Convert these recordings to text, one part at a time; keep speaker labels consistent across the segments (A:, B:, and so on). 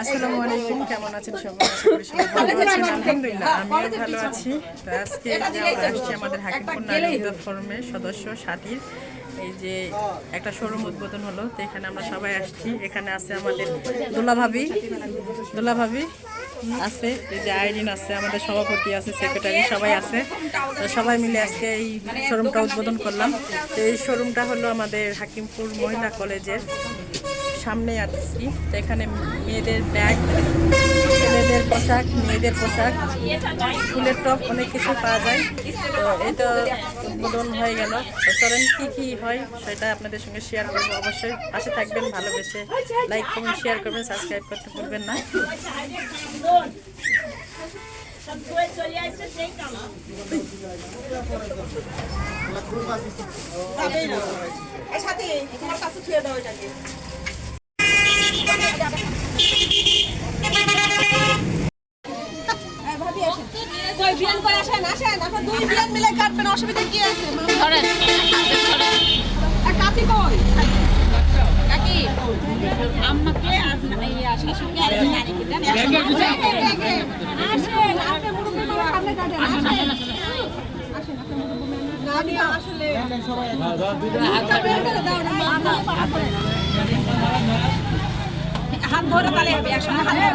A: আসসালামু আলাইকুম কেমন আছেন সবাই? আলহামদুলিল্লাহ আমিও ভালো আছি। তো আজকে আসছি আমাদের হাকিমপুর নারী ফোরামের সদস্য সাথীর। এই যে একটা শোরুম উদ্বোধন হলো তো এখানে আমরা সবাই আসছি। এখানে আছে আমাদের দোলা ভাবি দোলা ভাবি আছে এই যে আইরিন আছে আমাদের সভাপতি আছে সেক্রেটারি সবাই আছে। তো সবাই মিলে আজকে এই শোরুমটা উদ্বোধন করলাম। তো এই শোরুমটা হলো আমাদের হাকিমপুর মহিলা কলেজের সামনে আছি তো এখানে মেয়েদের ব্যাগ, ছেলেদের পোশাক, মেয়েদের পোশাক, ফুলের টপ অনেক কিছু পাওয়া যায়। তো এই তো উদ্বোধন হয়ে গেল। তো চলেন, কী কী হয় সেটা আপনাদের সঙ্গে শেয়ার করব। অবশ্যই পাশে থাকবেন, ভালোবেসে লাইক কমেন্ট শেয়ার করবেন সাবস্ক্রাইব করতে ভুলবেন না।
B: সাথে, তোমার কাছে ছুঁয়ে দাও এটাকে কই বিয়ান করে আসেন আসেন আপনার দুই বিয়ান মিলে কাটবেন অসুবিধা কি আছে
C: ধরেন
B: আর কই
C: কাকি আম্মাকে আর ইয়া শাশুড়িকে আর নারীকে দেন
B: আসেন আপনি মুরব্বি করে সামনে কাটেন আসেন। আমি আসলে
C: হাত ধরে তালে হবে একসঙ্গে হাত এই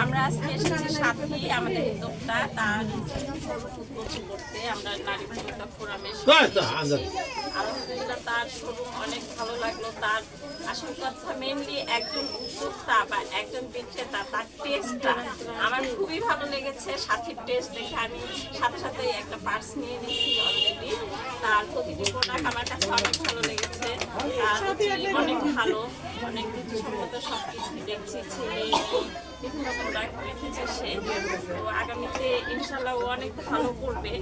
D: আমরা আজকে এসেছি সাথী আমাদের উদ্যোক্তা তার উদ্বোধন করতে আমরা নারী ভূমিকা ফোরামে আলহামদুলিল্লাহ তার শোরুম অনেক ভালো লাগল। তার আসল কথা মেনলি একজন উদ্যোক্তা বা একজন বিক্রেতা তার টেস্টটা আমার খুবই ভালো লেগেছে। সাথীর টেস্ট দেখে আমি সাথে সাথে একটা পার্স নিয়ে নিয়েছি অলরেডি তার প্রতিটি প্রোডাক্ট আমার কাছে অনেক ভালো লেগেছে। তার অনেক ভালো অনেক কিছু সম্মত সব কিছু দেখছি ছেলে বিভিন্ন প্রোডাক্ট রেখেছে সে তো আগামীতে ইনশাল্লাহ ও অনেক ভালো করবে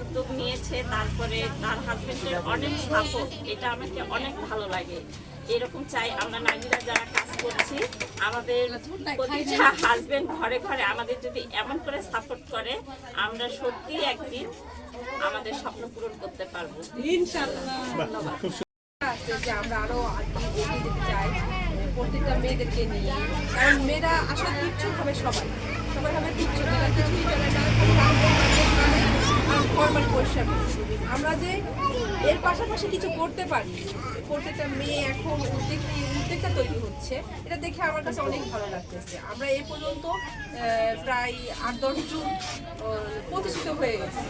D: উদ্যোগ নিয়েছে তারপরে তার হাজবেন্ডের অনেক সাপোর্ট এটা আমাকে অনেক ভালো লাগে। এরকম চাই আমরা নারীরা যারা কাজ করছি আমাদের প্রতিটা হাজবেন্ড ঘরে ঘরে আমাদের যদি এমন করে সাপোর্ট করে আমরা সত্যি একদিন আমাদের স্বপ্ন পূরণ করতে পারব।
B: আছে যে আমরা আরও এগিয়ে যেতে চাই, প্রত্যেকটা মেয়েদেরকে নিয়ে। কারণ মেয়েরা আসলে তুচ্ছ হবে সবাই। সবাই হবে তুচ্ছ মেয়েরা কিছুই ফর্মাল পরিষ্কার আমরা যে এর পাশাপাশি কিছু করতে পারি, প্রত্যেকটা মেয়ে এখন উদ্যোগ উদ্যোগটা তৈরি হচ্ছে, এটা দেখে আমার কাছে অনেক ভালো লাগতেছে। আমরা এই পর্যন্ত প্রায় আট দশজন হয়ে গেছে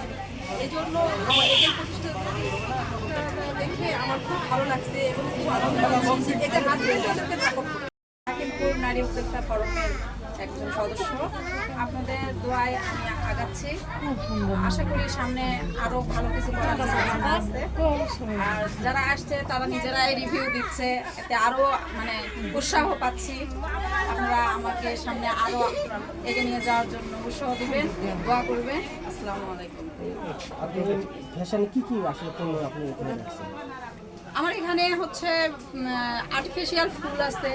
B: এই জন্য আমার এদের প্রতিষ্ঠিত দেখে আমার খুব ভালো লাগছে এবং খুব আনন্দ সাপোর্ট
E: হাকিমপুর নারী উদ্যোক্তা ফোরামের একজন সদস্য। আপনাদের দোয়ায় আমি আগাচ্ছি। আশা করি সামনে আরও ভালো কিছু করার আছে আর যারা আসছে তারা নিজেরাই রিভিউ দিচ্ছে। এতে আরও মানে উৎসাহ পাচ্ছি। আপনারা আমাকে সামনে আরও এগিয়ে নিয়ে যাওয়ার জন্য উৎসাহ দিবেন দোয়া করবেন। আসসালামু আলাইকুম।
F: আপনি ফ্যাশনে কি কি আসলে আপনি
E: আমার এখানে হচ্ছে আর্টিফিশিয়াল ফুল আছে।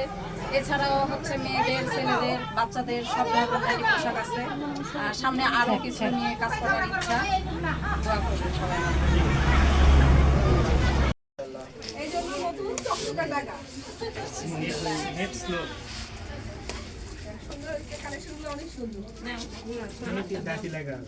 E: এছাড়াও হচ্ছে মেয়েদের ছেলেদের বাচ্চাদের সব ধরনের পোশাক আছে। সামনে আরও কিছু নিয়ে কাজ করার ইচ্ছা। দোয়া করবেন সবাই।
B: এই জন্য নতুন চকচকা টাকা সুন্দর কালেকশনগুলো অনেক সুন্দর
D: যাও